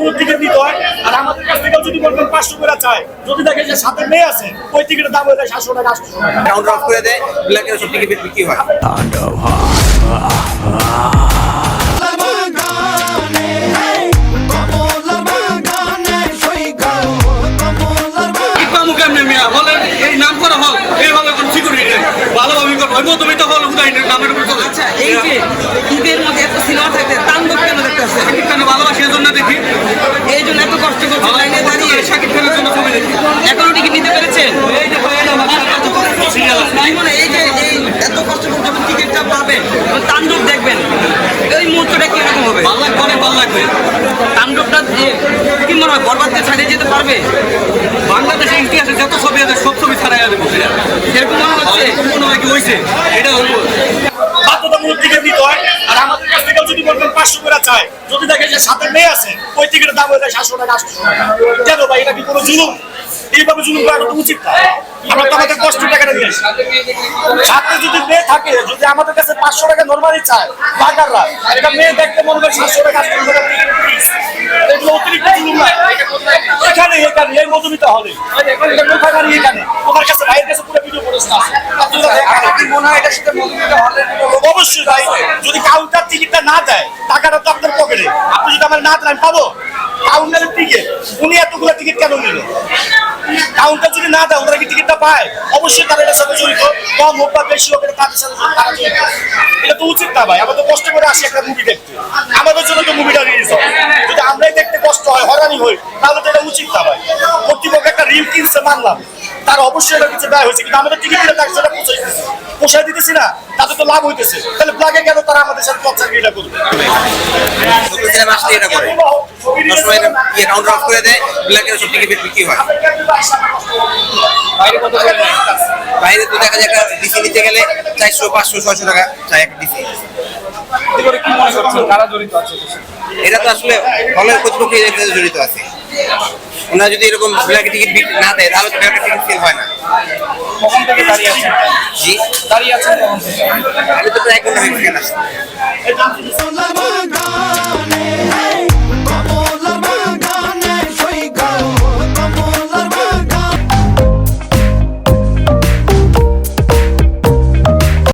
বাধ্যতামূলক টিকিট নিতে হয়। আর আমাদের কাছ থেকে যদি বলবেন পাঁচশো করে চায় যদি দেখে যে সাথে মেয়ে আছে ওই টিকিটের দাম হয়ে যায় সাতশো টাকা আটশো। টাকা কাউন্ট অফ করে দেয় ব্ল্যাকের সব টিকিট বিক্রি হয়? আচ্ছা ঈদের মধ্যে এত সিনেমা থাকতে তাণ্ডব কেন ভালোবাসি এর জন্য দেখি এই জন্য এত কষ্ট করছে লাইনে দাঁড়িয়ে শাকিব খানের জন্য ছবি দেখি এখনও টিকিট নিতে পেরেছেন এই যে হয়ে গেল সিরিয়াল আছে তাই মানে এই যে এই এত কষ্ট করে যখন টিকিটটা পাবেন তাণ্ডব দেখবেন। এই মুহূর্তটা কীরকম হবে? ভালো লাগবে অনেক ভালো লাগবে। তাণ্ডবটা কি মনে হয় বরবাদকে ছাড়িয়ে যেতে পারবে? বাংলাদেশের ইতিহাসে যত ছবি আছে সব ছবি ছাড়াই দেবো এরকম মনে হচ্ছে? মনে হয় কি হয়েছে? এটা হলো। বাধ্যতামূলক টিকিট নিতে হয় আর আমাদের কাছ থেকে যদি বলবেন পাঁচশো করে চায় যদি দেখে যে সাথে মেয়ে আছে ওই টিকিটের দাম হয়ে যায় সাতশো টাকা আটশো টাকা। কেন ভাই এটা কি কোনো জুলুম? এইভাবে জুলুম করা উচিত না? আমরা তো আমাদের কষ্ট টাকাটা আসি। সাথে যদি মেয়ে থাকে যদি আমাদের কাছে পাঁচশো টাকা নর্মালি চায় বাগাররা এটা মেয়ে দেখতে মনে করে সাতশো টাকা এগুলো অতিরিক্ত জুলুম না। এখানে এখানে এই মধুমিতা হলে। কোথায় দাঁড়িয়ে এখানে। তোমার কাছে ভাইয়ের কাছে পুরো ভিডিও করেছে অবশ্যই ভাই যদি কাউন্টার টিকিটটা না দেয় টাকাটা তো আপনার পকেটে আপনি যদি আমার না দেন পাবো? কাউন্টারের টিকিট উনি এতগুলো টিকিট কেন নিল? কাউন্টার যদি না দেয় ওনারা কি টিকিটটা পায়? অবশ্যই তারা এটার সাথে জড়িত কম হোক বা বেশি হোক, এটা তাদের সাথে এটা তো উচিত না ভাই, আমরা তো কষ্ট করে আসি একটা মুভি দেখতে। আমাদের জন্য তো মুভিটা রিলিজ হয় যদি আমরাই দেখতে কষ্ট হয়, হয়রানি হই, তাহলে তো এটা উচিত না ভাই কর্তৃপক্ষ মানলাম। তার অবশ্যই এটা কিছু ব্যয় হয়েছে কিন্তু আমাদের টিকিট তাকে সেটা পোষাই পোষায় দিতেছি না তাতে তো লাভ হইতেছে। তাহলে ব্লাগে কেন তারা আমাদের সাথে এটা করবে? অফ করে। দেয় ব্ল্যাকের সব টিকিট বিক্রি হয়। বাইরে তো দেখা যায় একটা ডিসি নিতে গেলে চারশো পাঁচশো ছয়শো টাকা চাই একটা ডিসি এটা তো আসলে হলের কর্তৃপক্ষ এর সাথে জড়িত আছে। ওনারা যদি এরকম ব্ল্যাকে টিকিট না দেয় তাহলে তো ব্ল্যাকের টিকিট সেল হয় না। কখন থেকে দাঁড়িয়ে আছেন? জি। দাঁড়িয়ে আছেন কখন থেকে? আমি তো প্রায় এক ঘণ্টা হয়ে গেছে